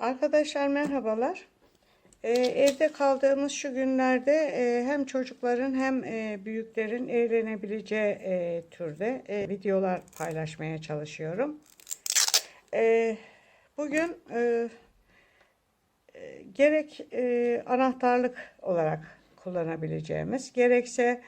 Arkadaşlar merhabalar. Ee, evde kaldığımız şu günlerde e, hem çocukların hem e, büyüklerin eğlenebileceği e, türde e, videolar paylaşmaya çalışıyorum. E, bugün e, e, gerek e, anahtarlık olarak kullanabileceğimiz, gerekse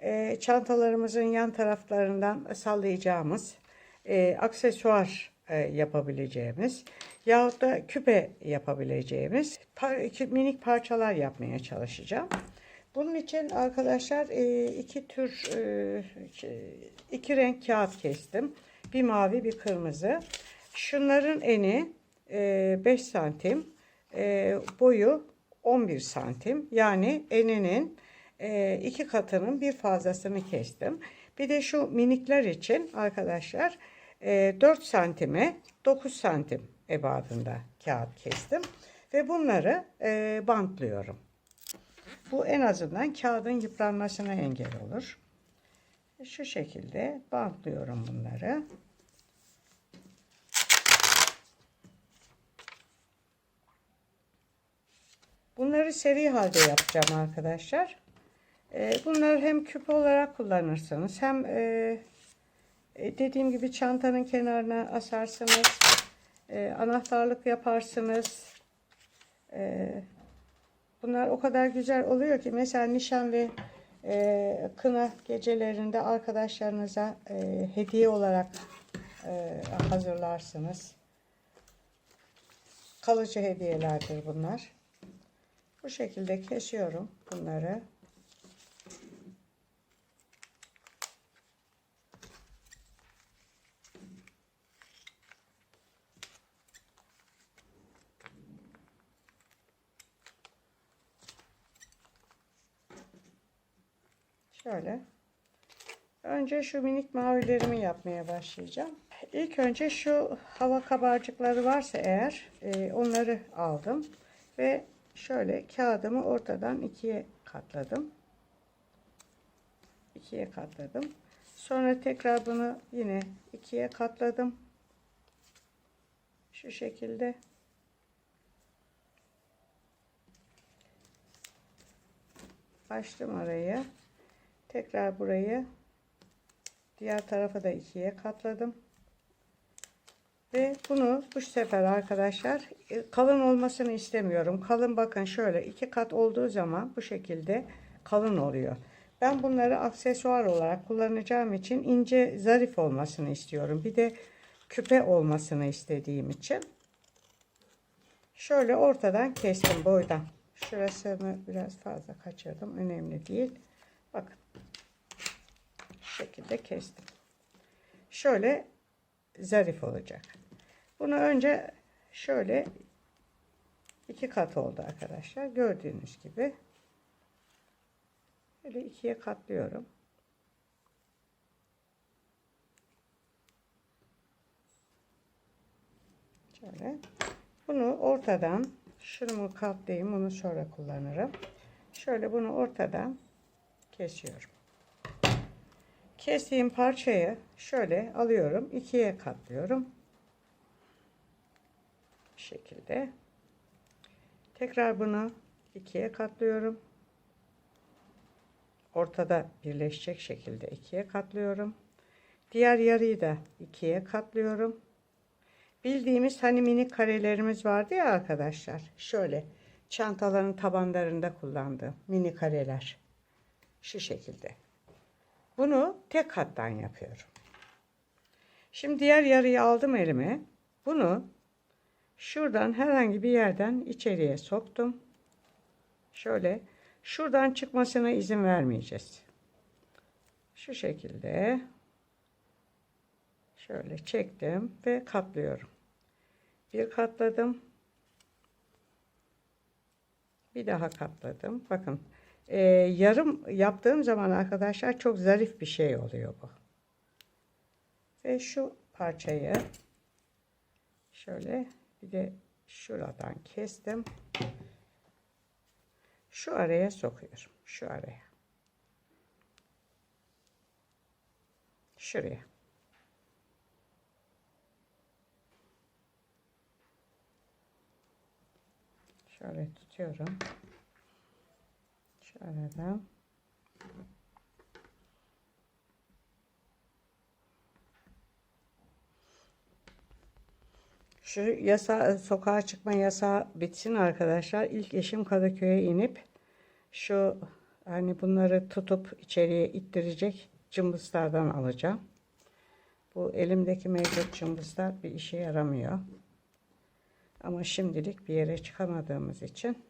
e, çantalarımızın yan taraflarından sallayacağımız e, aksesuar yapabileceğimiz yahut da küpe yapabileceğimiz minik parçalar yapmaya çalışacağım. Bunun için arkadaşlar e, iki tür e, iki renk kağıt kestim. Bir mavi bir kırmızı. Şunların eni 5 santim e, boyu 11 santim yani eninin e, iki katının bir fazlasını kestim. Bir de şu minikler için arkadaşlar e, 4 santime 9 santim ebadında kağıt kestim. Ve bunları e, bantlıyorum. Bu en azından kağıdın yıpranmasına engel olur. Şu şekilde bantlıyorum bunları. Bunları seri halde yapacağım arkadaşlar. Ee, bunları hem küp olarak kullanırsınız hem e, dediğim gibi çantanın kenarına asarsınız. E, anahtarlık yaparsınız. E, bunlar o kadar güzel oluyor ki mesela nişan ve e, kına gecelerinde arkadaşlarınıza e, hediye olarak e, hazırlarsınız. Kalıcı hediyelerdir bunlar. Bu şekilde kesiyorum bunları. Şöyle. Önce şu minik mavilerimi yapmaya başlayacağım. İlk önce şu hava kabarcıkları varsa eğer e, onları aldım. Ve şöyle kağıdımı ortadan ikiye katladım. İkiye katladım. Sonra tekrar bunu yine ikiye katladım. Şu şekilde. Açtım arayı. Tekrar burayı diğer tarafa da ikiye katladım. Ve bunu bu sefer arkadaşlar e, kalın olmasını istemiyorum. Kalın bakın şöyle iki kat olduğu zaman bu şekilde kalın oluyor. Ben bunları aksesuar olarak kullanacağım için ince zarif olmasını istiyorum. Bir de küpe olmasını istediğim için. Şöyle ortadan kestim boydan. Şurasını biraz fazla kaçırdım. Önemli değil. Bakın. Şu şekilde kestim. Şöyle zarif olacak. Bunu önce şöyle iki kat oldu arkadaşlar. Gördüğünüz gibi. Böyle ikiye katlıyorum. Şöyle. Bunu ortadan şunu katlayayım. Bunu sonra kullanırım. Şöyle bunu ortadan kesiyorum. Kestiğim parçayı şöyle alıyorum. ikiye katlıyorum. Bu şekilde. Tekrar bunu ikiye katlıyorum. Ortada birleşecek şekilde ikiye katlıyorum. Diğer yarıyı da ikiye katlıyorum. Bildiğimiz hani mini karelerimiz vardı ya arkadaşlar. Şöyle çantaların tabanlarında kullandığım mini kareler. Şu şekilde. Bunu tek kattan yapıyorum. Şimdi diğer yarıyı aldım elime. Bunu şuradan herhangi bir yerden içeriye soktum. Şöyle şuradan çıkmasına izin vermeyeceğiz. Şu şekilde şöyle çektim ve katlıyorum. Bir katladım. Bir daha katladım. Bakın e, yarım yaptığım zaman arkadaşlar çok zarif bir şey oluyor bu. Ve şu parçayı şöyle bir de şuradan kestim. Şu araya sokuyorum. Şu araya. Şuraya. Şöyle tutuyorum. Şöyle de. Şu yasa, sokağa çıkma yasağı bitsin arkadaşlar. İlk eşim Kadıköy'e inip şu hani bunları tutup içeriye ittirecek cımbızlardan alacağım. Bu elimdeki mevcut cımbızlar bir işe yaramıyor. Ama şimdilik bir yere çıkamadığımız için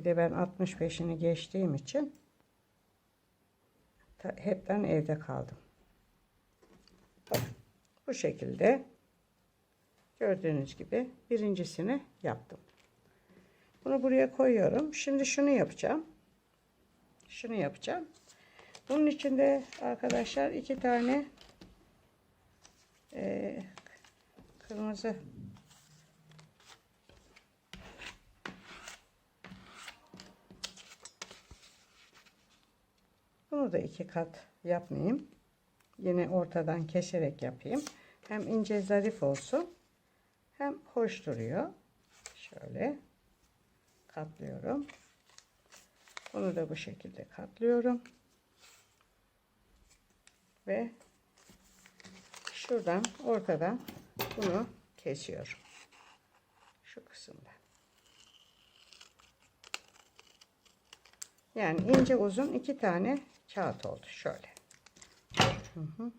bir de ben 65'ini geçtiğim için hepten evde kaldım. Bu şekilde gördüğünüz gibi birincisini yaptım. Bunu buraya koyuyorum. Şimdi şunu yapacağım. Şunu yapacağım. Bunun içinde arkadaşlar iki tane eee, kırmızı Bunu da iki kat yapmayayım. Yine ortadan keserek yapayım. Hem ince zarif olsun. Hem hoş duruyor. Şöyle katlıyorum. Bunu da bu şekilde katlıyorum. Ve şuradan ortadan bunu kesiyorum. Şu kısımda. Yani ince uzun iki tane kağıt oldu. Şöyle. Hı hı.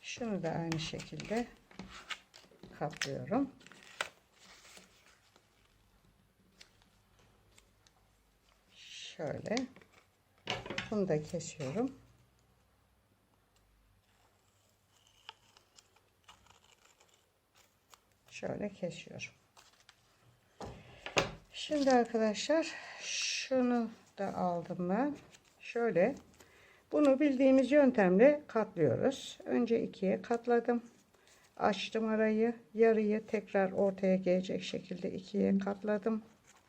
Şunu da aynı şekilde katlıyorum. Şöyle. Bunu da kesiyorum. Şöyle kesiyorum. Şimdi arkadaşlar şunu da aldım ben. Şöyle bunu bildiğimiz yöntemle katlıyoruz. Önce ikiye katladım. Açtım arayı. Yarıyı tekrar ortaya gelecek şekilde ikiye katladım.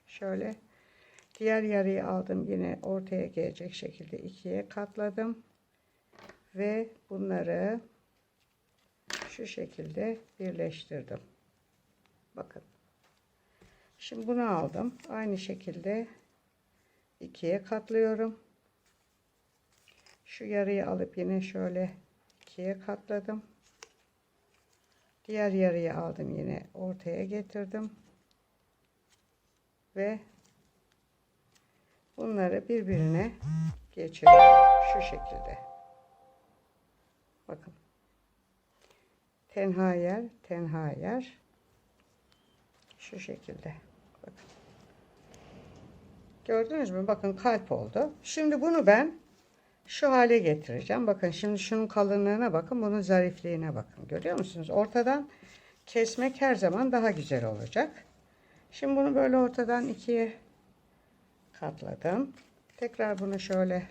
Şöyle. Diğer yarıyı aldım. Yine ortaya gelecek şekilde ikiye katladım. Ve bunları şu şekilde birleştirdim. Bakın. Şimdi bunu aldım. Aynı şekilde ikiye katlıyorum. Şu yarıyı alıp yine şöyle ikiye katladım. Diğer yarıyı aldım yine ortaya getirdim. Ve bunları birbirine geçiriyorum. Şu şekilde. Bakın. Tenha yer, tenha yer. Şu şekilde. Bakın. Gördünüz mü? Bakın kalp oldu. Şimdi bunu ben şu hale getireceğim. Bakın şimdi şunun kalınlığına bakın. Bunun zarifliğine bakın. Görüyor musunuz? Ortadan kesmek her zaman daha güzel olacak. Şimdi bunu böyle ortadan ikiye katladım. Tekrar bunu şöyle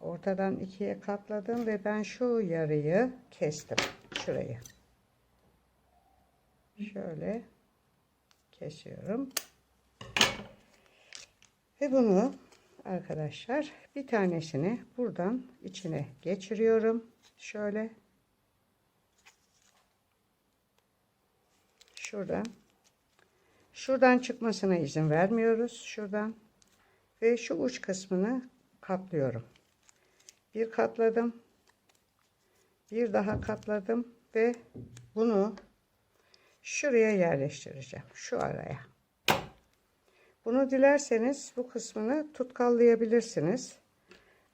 ortadan ikiye katladım ve ben şu yarıyı kestim. Şurayı. Şöyle kesiyorum. Ve bunu arkadaşlar bir tanesini buradan içine geçiriyorum. Şöyle. Şuradan. Şuradan çıkmasına izin vermiyoruz. Şuradan. Ve şu uç kısmını katlıyorum. Bir katladım. Bir daha katladım ve bunu şuraya yerleştireceğim. Şu araya. Bunu dilerseniz bu kısmını tutkallayabilirsiniz.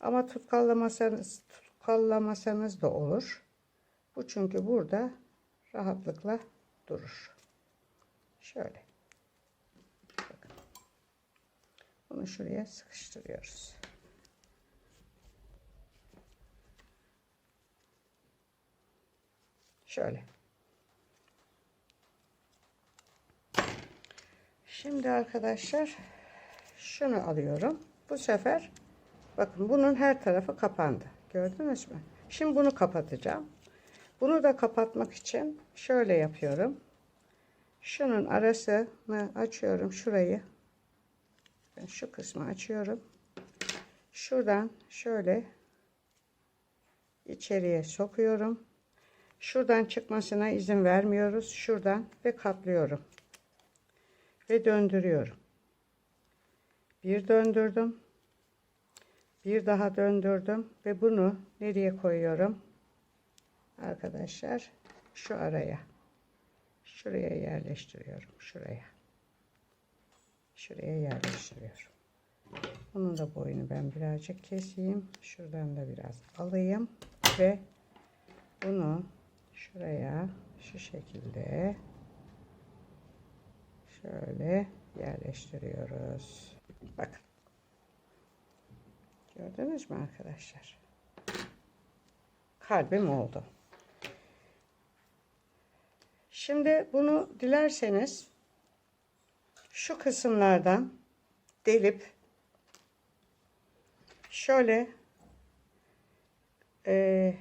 Ama tutkallamasanız, tutkallamasanız da olur. Bu çünkü burada rahatlıkla durur. Şöyle. Bunu şuraya sıkıştırıyoruz. Şöyle. Şimdi arkadaşlar şunu alıyorum. Bu sefer bakın bunun her tarafı kapandı. Gördünüz mü? Şimdi bunu kapatacağım. Bunu da kapatmak için şöyle yapıyorum. Şunun arasını açıyorum. Şurayı. Ben şu kısmı açıyorum. Şuradan şöyle içeriye sokuyorum. Şuradan çıkmasına izin vermiyoruz. Şuradan ve katlıyorum. Ve döndürüyorum. Bir döndürdüm. Bir daha döndürdüm ve bunu nereye koyuyorum? Arkadaşlar şu araya. Şuraya yerleştiriyorum. Şuraya. Şuraya yerleştiriyorum. Bunun da boyunu ben birazcık keseyim. Şuradan da biraz alayım ve bunu şuraya şu şekilde şöyle yerleştiriyoruz. Bakın. Gördünüz mü arkadaşlar? Kalbim oldu. Şimdi bunu dilerseniz şu kısımlardan delip şöyle e,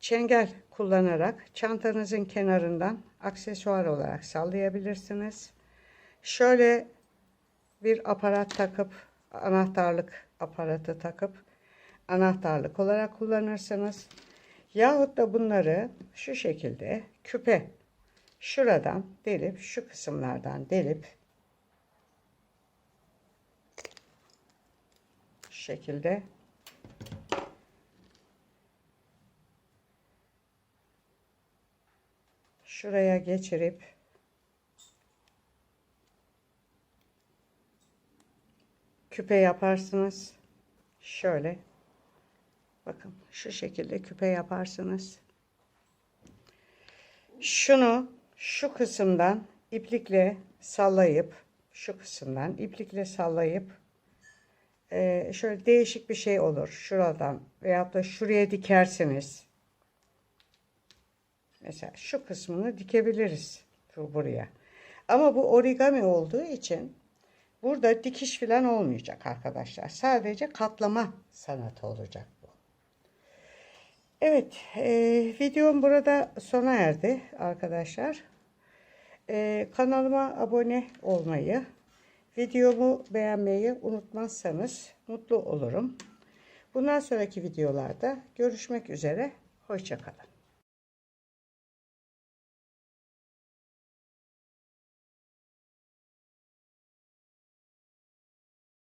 çengel kullanarak çantanızın kenarından aksesuar olarak sallayabilirsiniz. Şöyle bir aparat takıp anahtarlık aparatı takıp anahtarlık olarak kullanırsınız. Yahut da bunları şu şekilde küpe şuradan delip şu kısımlardan delip şekilde şuraya geçirip küpe yaparsınız. Şöyle bakın şu şekilde küpe yaparsınız. Şunu şu kısımdan iplikle sallayıp şu kısımdan iplikle sallayıp e, şöyle değişik bir şey olur. Şuradan veyahut da şuraya dikersiniz. Mesela şu kısmını dikebiliriz bu buraya. Ama bu origami olduğu için burada dikiş falan olmayacak arkadaşlar. Sadece katlama sanatı olacak bu. Evet, e, videom burada sona erdi arkadaşlar. E, kanalıma abone olmayı, videomu beğenmeyi unutmazsanız mutlu olurum. Bundan sonraki videolarda görüşmek üzere. Hoşçakalın.